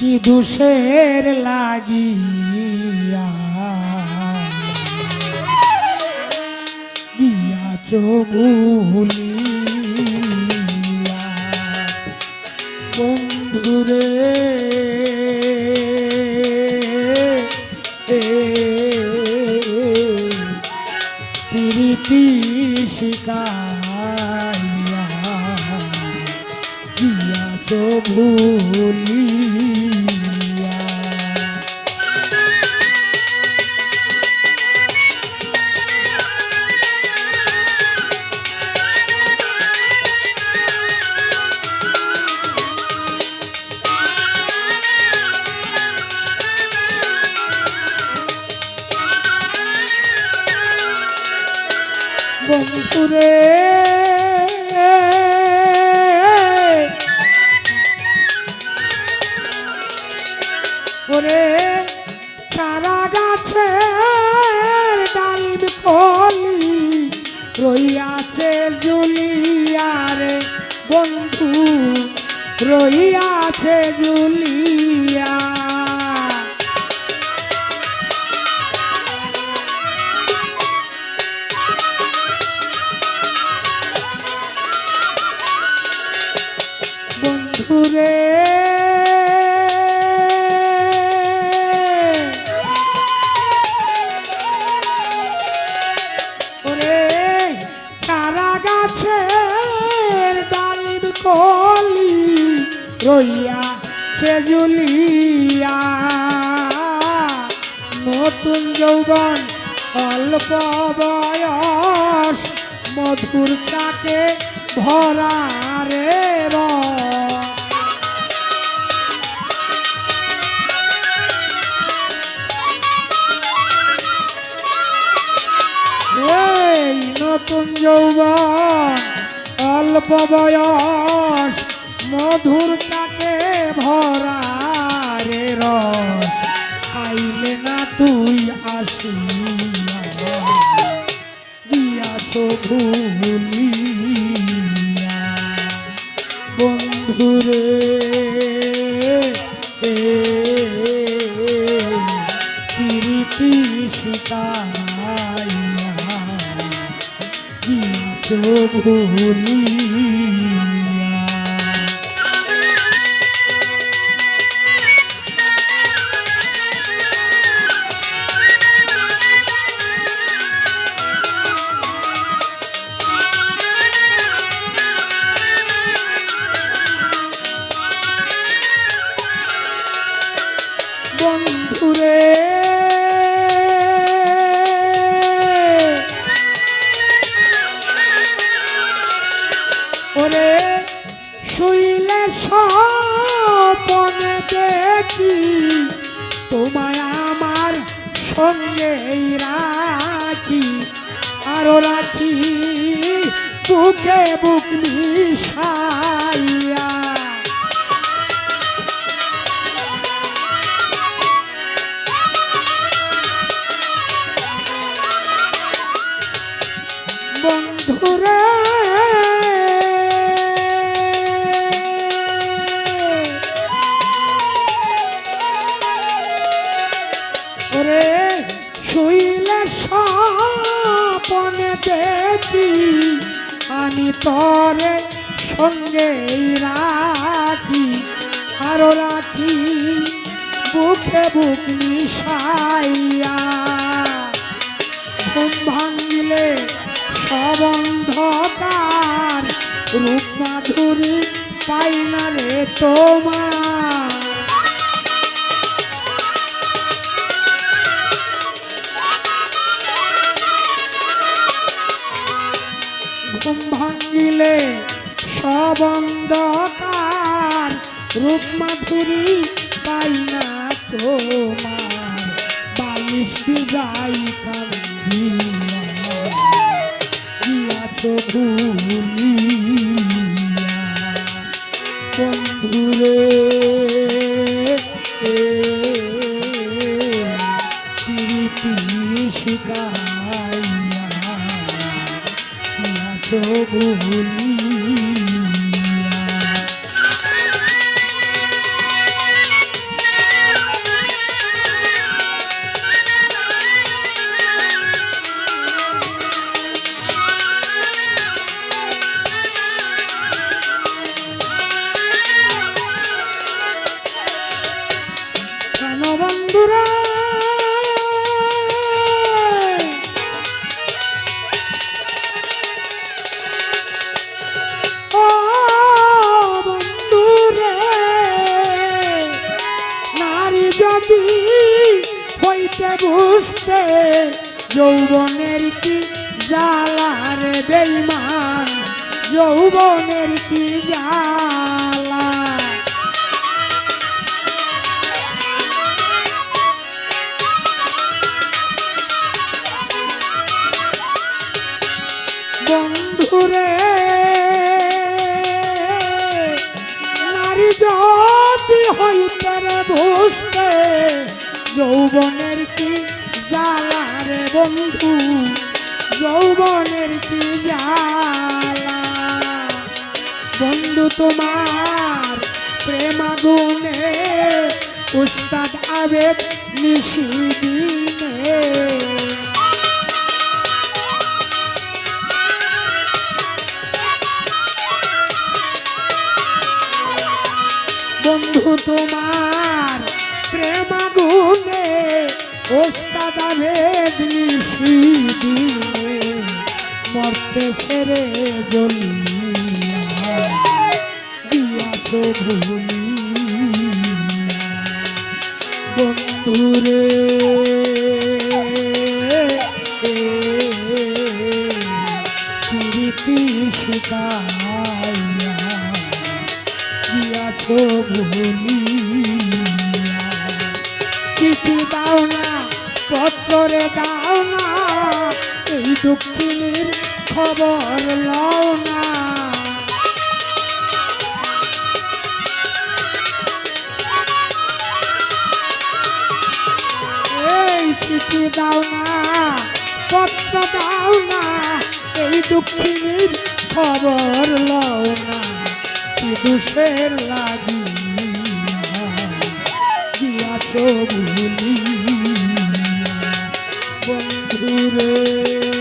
কি দোষের লাগিয়া? দিয়াছ ভুলিয়া। বন্ধুরে দিয়াছ রইয়াছে জুলিয়া। বন্ধুরে ওরে চারা গাছের ডালিম কলি রইয়া সে জুলিয়া। নতুন যৌবন, অল্প বয়স, মধুর তাকে ভরা রে নতুন যৌবন, অল্প বয়স মধুর তাকে ভরা রে রস, খাইলে না তুই আসিয়া দিয়াছ ভুলিয়া। বন্ধুরে প্রীতি দিয়াছ ভুলিয়া। ওরে শুইলে সপনে দেখি তোমায় আমার সঙ্গে রাখি। আরও রাখি বুকে বুক মিশাইয়া। তরে সঙ্গে রাখি, আরও রাখি, বুকে বুক মিশাইয়া। ঘুম ভাঙিলে সবন্ধকার রূপ মাধুরী পাই না রে তোমার। ভাঙিলে সবন্ধকার রূপ মাধুরী পাই না তোমার। বালিশ দিয়াছ দিয়াছ বুঝতে যৌবনের কি জালার বেইমান যৌবনের কি জ্বালা? বন্ধুরে, নারী যদি হইতে রে বুঝতে যৌবনের কি জ্বালা রে বন্ধু, যৌবনের কি জ্বালা? বন্ধু তোমার প্রেমাগুনে উস্তাদ আবেদ নিশিদিনে বন্ধু তোমার প্রেমাগুনে মরতে সেরে জ্বলিয়া দিয়াছ ভুলিয়া বন্ধুরে প্রীতি চিঠি দাও না পত্রে দাও না, এই দক্ষিণের খবর লও না। এই চিঠি দাও না, পত্র দাও না, এই দক্ষিণীর খবর লও না। কি দুষের লাগিয়া গিয়াছ ভুলিয়া বন্ধুরে